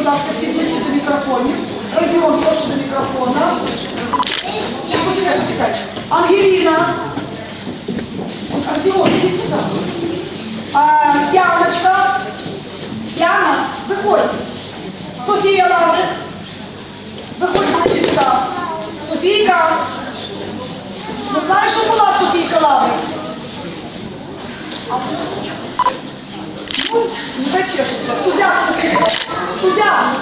будь ласка, всі ближче до мікрофонів. Радіон, прошу до мікрофона. Почекай, почекай. Ангеліна. Артем, иди сюда. А, Яночка. Яна, виходь. Софія Лаврик. Виходь ближче сюди. Софійка. Ну знаєш, що була Софійка Лаврик? Не чешеться. Кузяк, Софійка. Кузяк.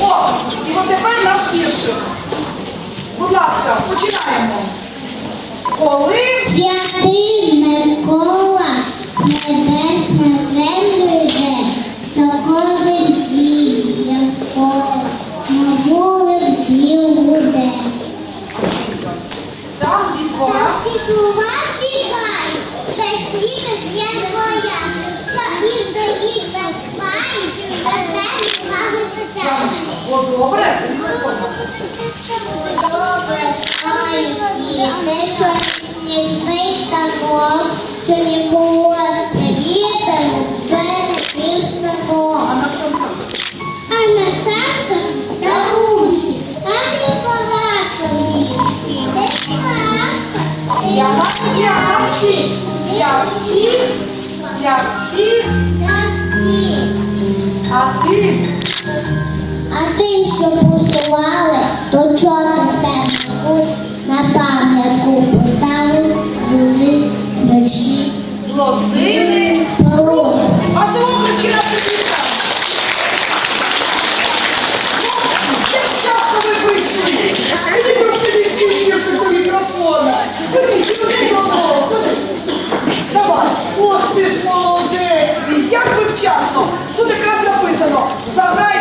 О, і от тепер наш віршик. Будь ласка, починаємо. Коли Святий Микола з небес на землю йде, то кожен дім ясково на вулиці гуде. сам дітвора. Та ці чекай, без світу є твоя, то і доїть без пай, на землю загустя. О, добре. Добре знають діти, що ніжний танок, що нікого не вітер збере їх синок. А на санках дарунки, а не багато не плакати. Я п'ятки. Я всіх, я всіх, Та всі. а ти А тим, що посували, то чого тебе кут на пам'ятку поставив дуже вночі злозили. порог. Ваші обласки наші діта. Як часто ви вийшли? Ходіть розкажіть ці вірші по мікрофона. Ходіть, сюди ходіть. Давай. От ти ж молодець. Як ви вчасно. Тут якраз написано. Заграй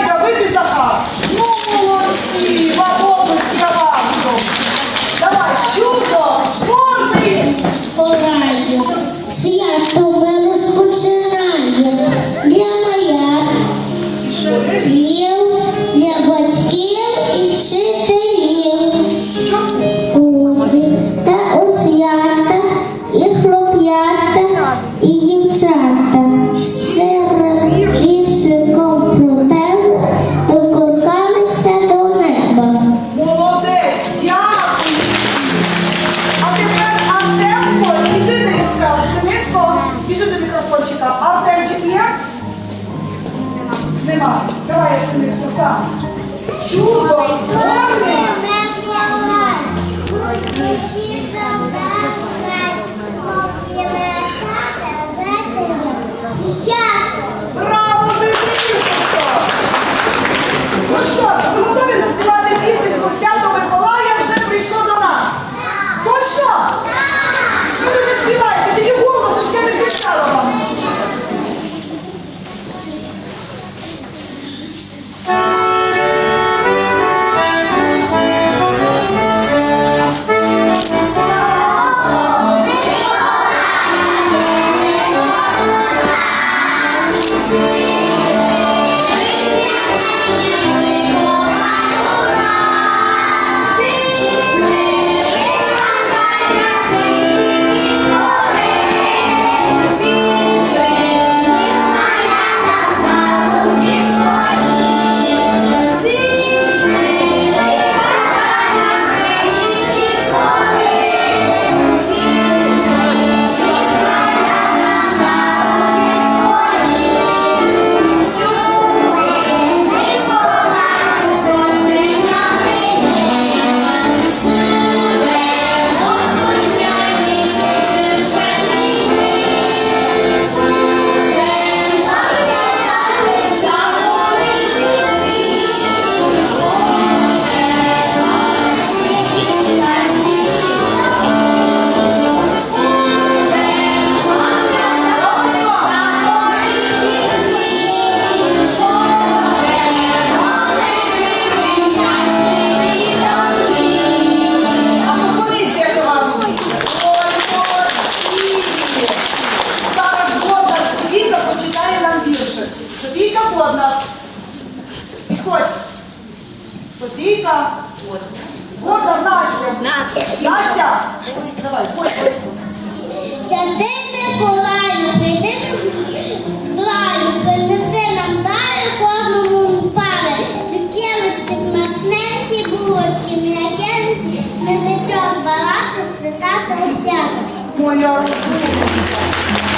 моя розумниця.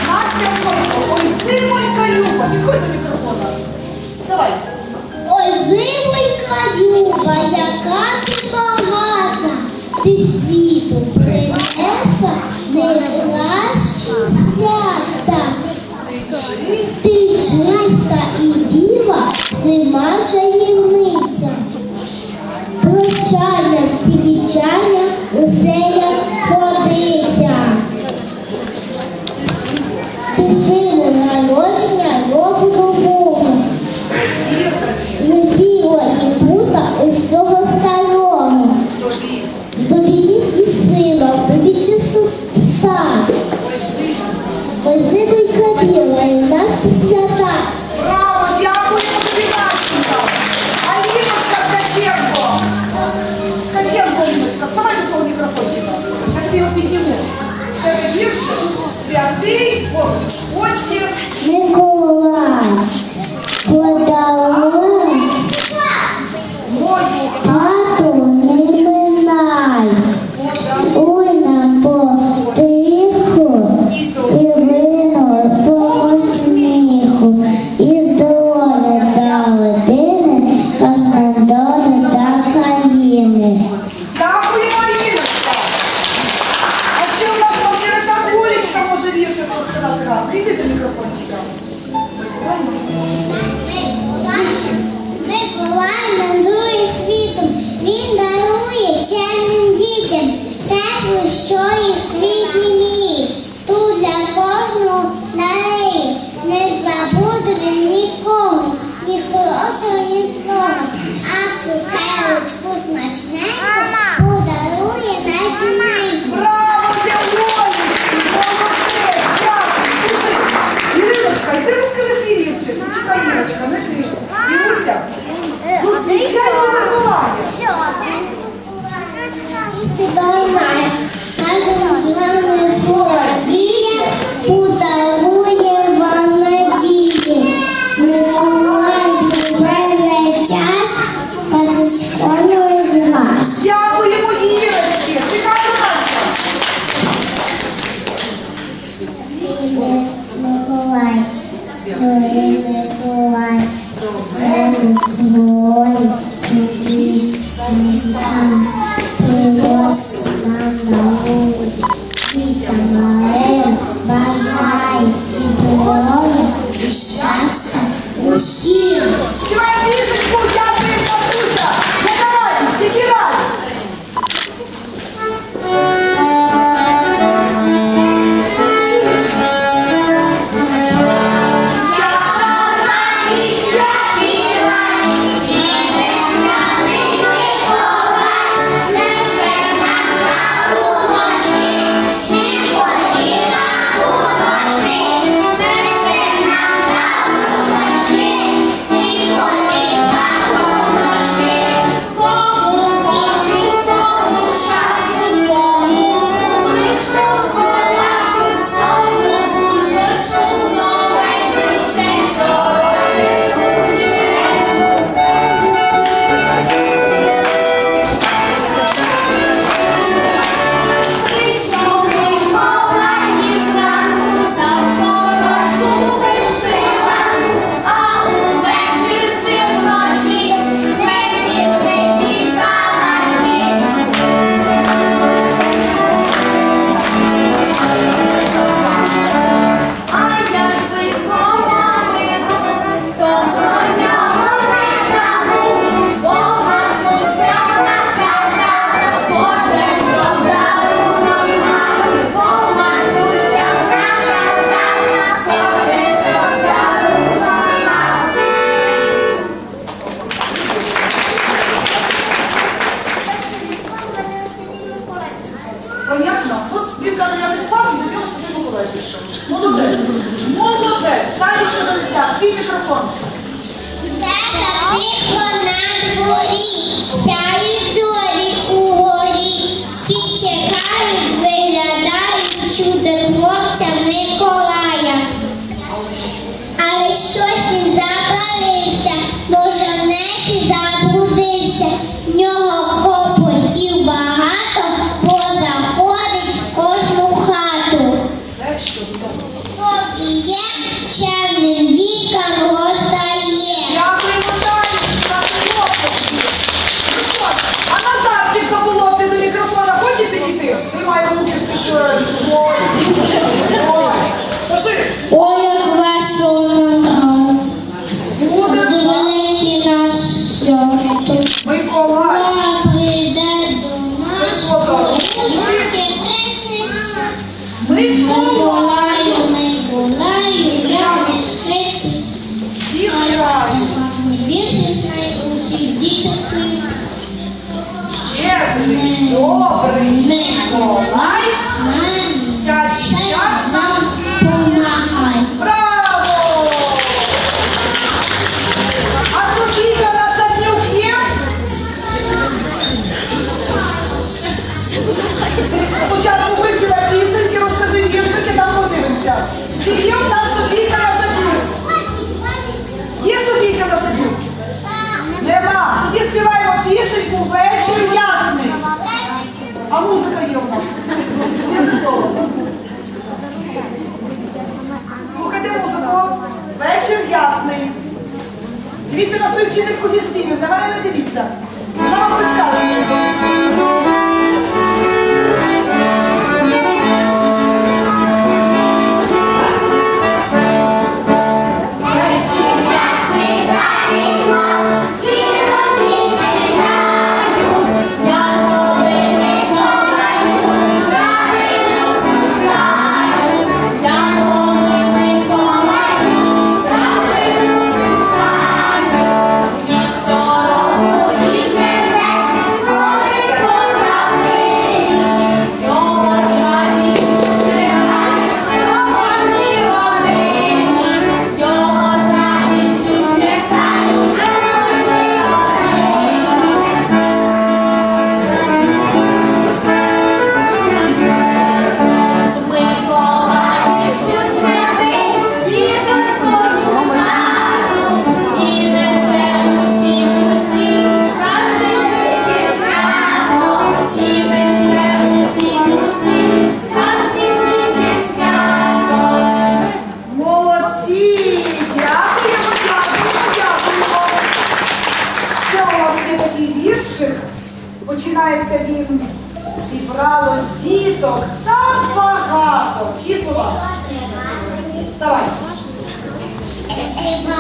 Настя Бойко, ой, зимонька Люба, підходь до мікрофона. Давай. Ой, зимонька Люба, яка ти багата, ти світу принесла найкращі свята. Ти чиста і біла, зима чаївниця. Прощай. тобто від чистота. Лисичка біла і нас свята. Браво, дякую, співачка. А Ліночка Ткаченко. Ткаченко, Ліночка, вставай до того мікрофончика. Я тобі його підніму. Тебе вірші святий Бог, Отче. Микола, подала. Yeah.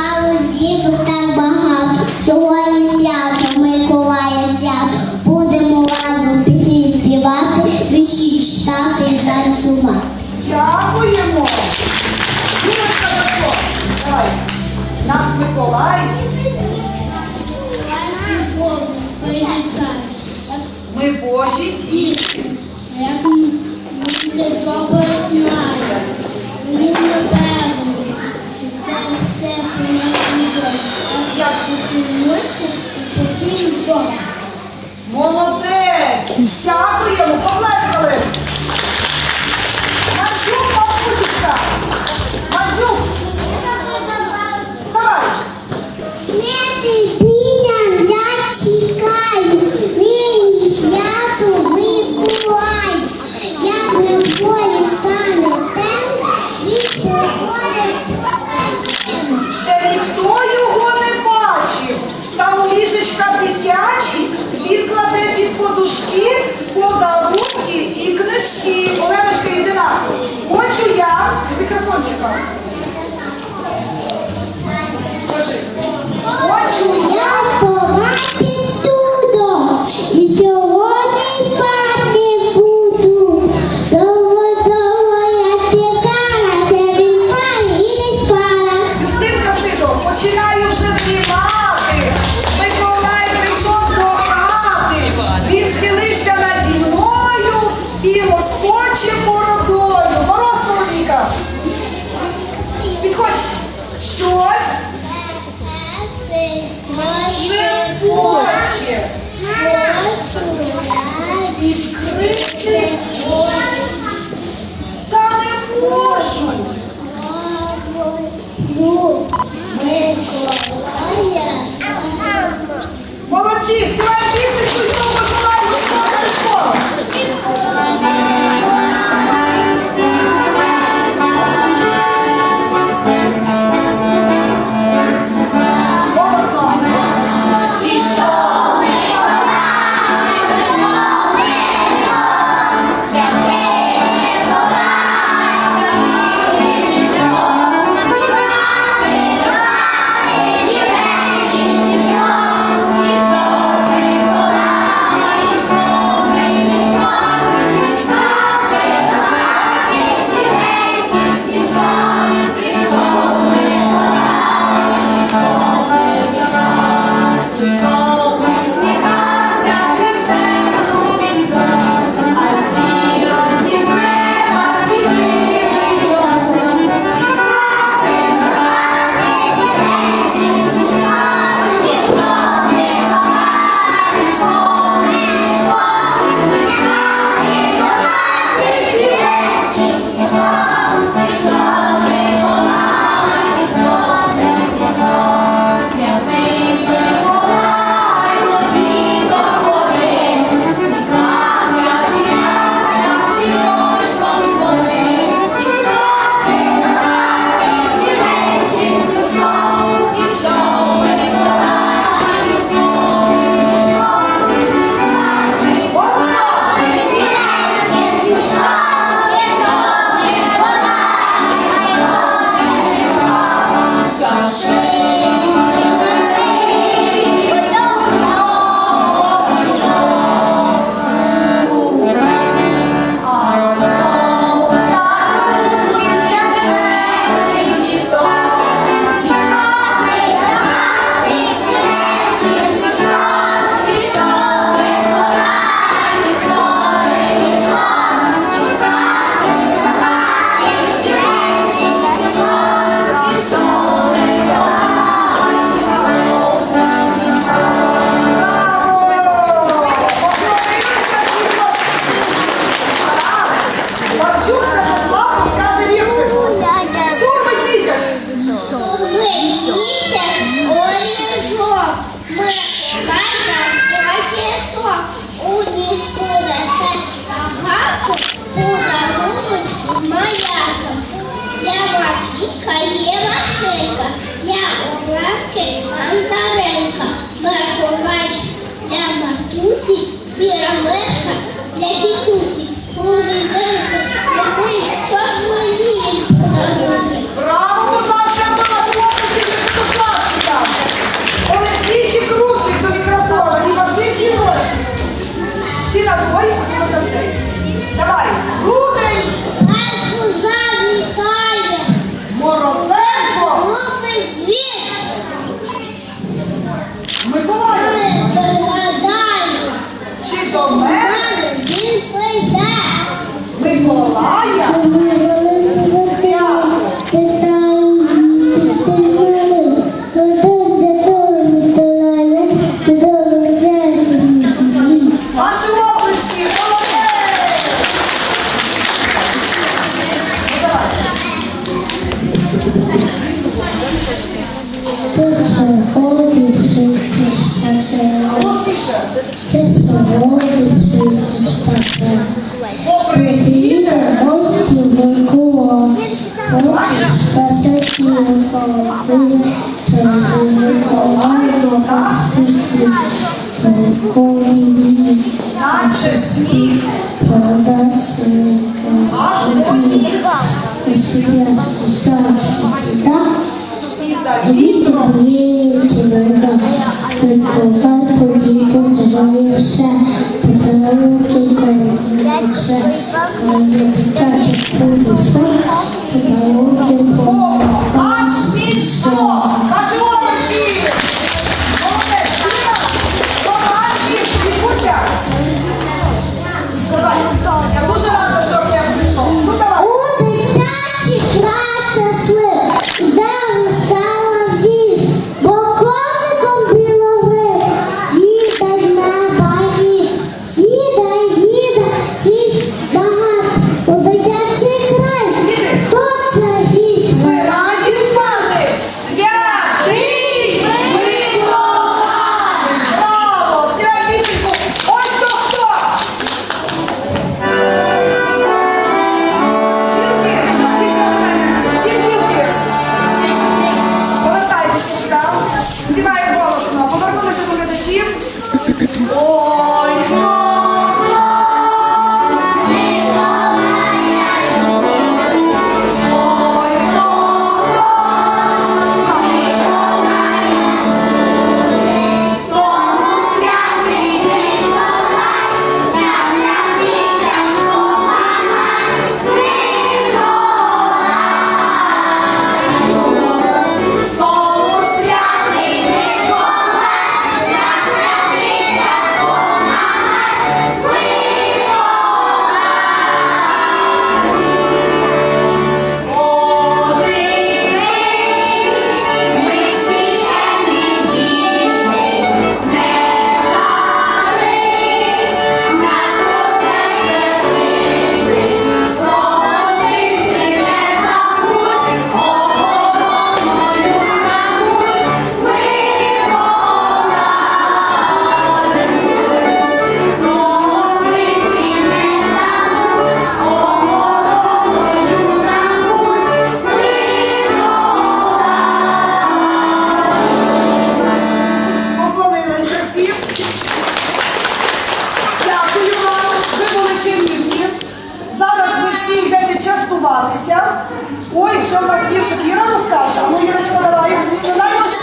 Зібрали діток так багато. Сьогодні свято, Миколая. Будемо разом пісні співати, вірші читати і танцювати. Дякуємо. Дівочка Дашко, давай. Нас Миколай. Ми Божі діти. Як ми для цього Добре. Молодець! Дякуємо! 봐. świecisz patrzę. Głośniejsze. Ty swobody mostu wokoło. Chodzisz patrzeć i wokoły. Czemu do nas puścił? Czemu Przez nich podać się do Wielkiego Pan powinien towarzysza, pozorowy towarzysze, ale nie всім. Дякую вам, ви були чарівні. Зараз ви всі йдете частуватися. Ой, що в нас є, щоб Іра розкаже. А ну, Ірочка, давай. Це найбільше.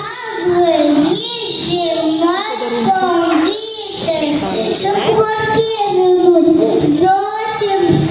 Зовсім